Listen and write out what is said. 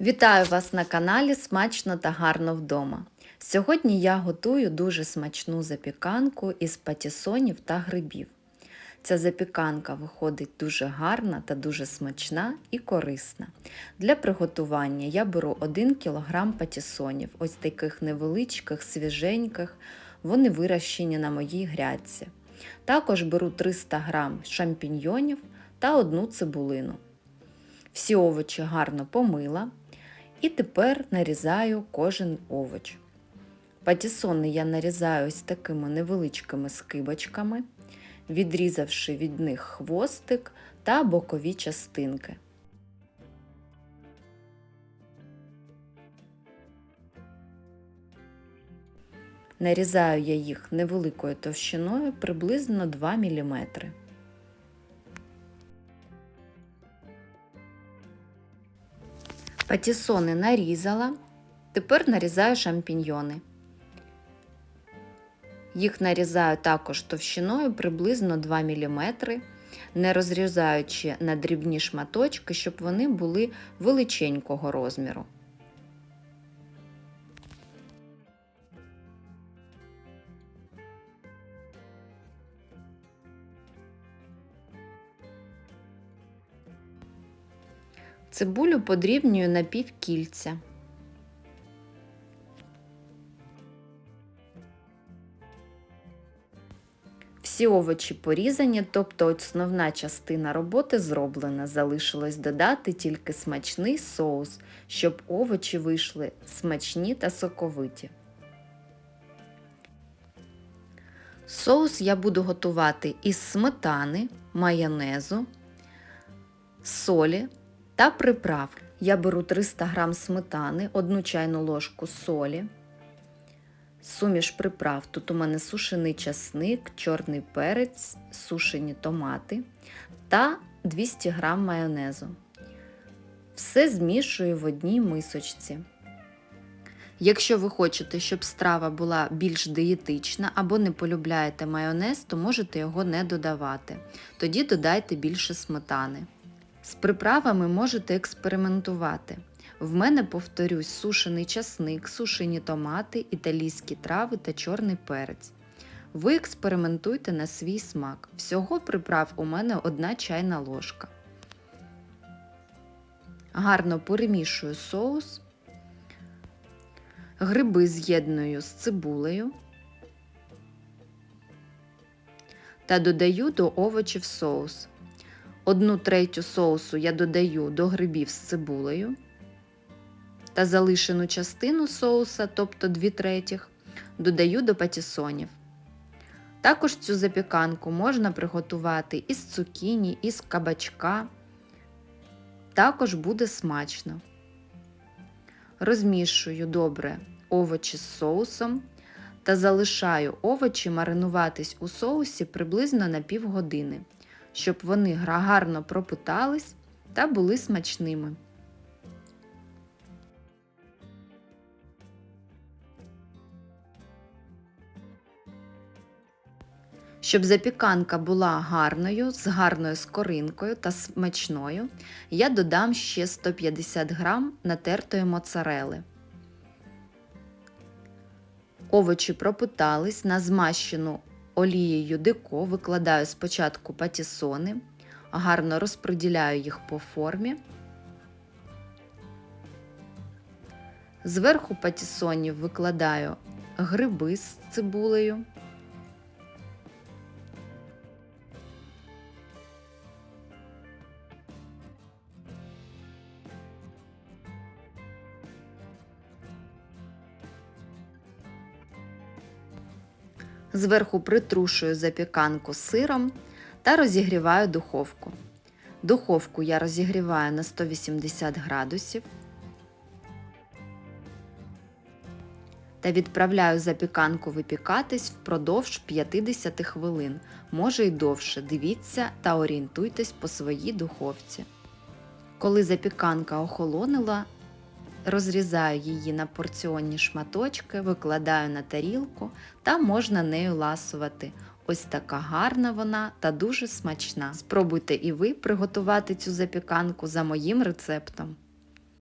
Вітаю вас на каналі Смачно та гарно вдома. Сьогодні я готую дуже смачну запіканку із патісонів та грибів. Ця запіканка виходить дуже гарна та дуже смачна і корисна. Для приготування я беру 1 кг патісонів, ось таких невеличких, свіженьких, вони вирощені на моїй грядці. Також беру 300 г шампіньйонів та одну цибулину. Всі овочі гарно помила. І тепер нарізаю кожен овоч. Патісони я нарізаю ось такими невеличкими скибочками, відрізавши від них хвостик та бокові частинки. Нарізаю я їх невеликою товщиною приблизно 2 мм. Патісони нарізала, тепер нарізаю шампіньйони. Їх нарізаю також товщиною приблизно 2 мм, не розрізаючи на дрібні шматочки, щоб вони були величенького розміру. Цибулю подрібнюю на півкільця. Всі овочі порізані, тобто основна частина роботи зроблена. Залишилось додати тільки смачний соус, щоб овочі вийшли смачні та соковиті. Соус я буду готувати із сметани, майонезу, солі та приправ. Я беру 300 г сметани, 1 чайну ложку солі, суміш приправ. Тут у мене сушений часник, чорний перець, сушені томати та 200 г майонезу. Все змішую в одній мисочці. Якщо ви хочете, щоб страва була більш дієтична або не полюбляєте майонез, то можете його не додавати. Тоді додайте більше сметани. З приправами можете експериментувати. В мене, повторюсь, сушений часник, сушені томати, італійські трави та чорний перець. Ви експериментуйте на свій смак. Всього приправ у мене одна чайна ложка. Гарно перемішую соус, гриби з'єдную з цибулею та додаю до овочів соус. Одну третю соусу я додаю до грибів з цибулею та залишену частину соуса, тобто 2 третіх, додаю до патісонів. Також цю запіканку можна приготувати із цукіні, із кабачка. Також буде смачно. Розмішую добре овочі з соусом та залишаю овочі маринуватись у соусі приблизно на півгодини щоб вони гарно пропитались та були смачними. Щоб запіканка була гарною, з гарною скоринкою та смачною, я додам ще 150 г натертої моцарели. Овочі пропитались на змащену олією деко викладаю спочатку патісони, гарно розподіляю їх по формі. Зверху патісонів викладаю гриби з цибулею. Зверху притрушую запіканку сиром та розігріваю духовку. Духовку я розігріваю на 180 градусів та відправляю запіканку випікатись впродовж 50 хвилин, може й довше. Дивіться та орієнтуйтесь по своїй духовці. Коли запіканка охолонила, Розрізаю її на порціонні шматочки, викладаю на тарілку та можна нею ласувати. Ось така гарна вона та дуже смачна. Спробуйте і ви приготувати цю запіканку за моїм рецептом.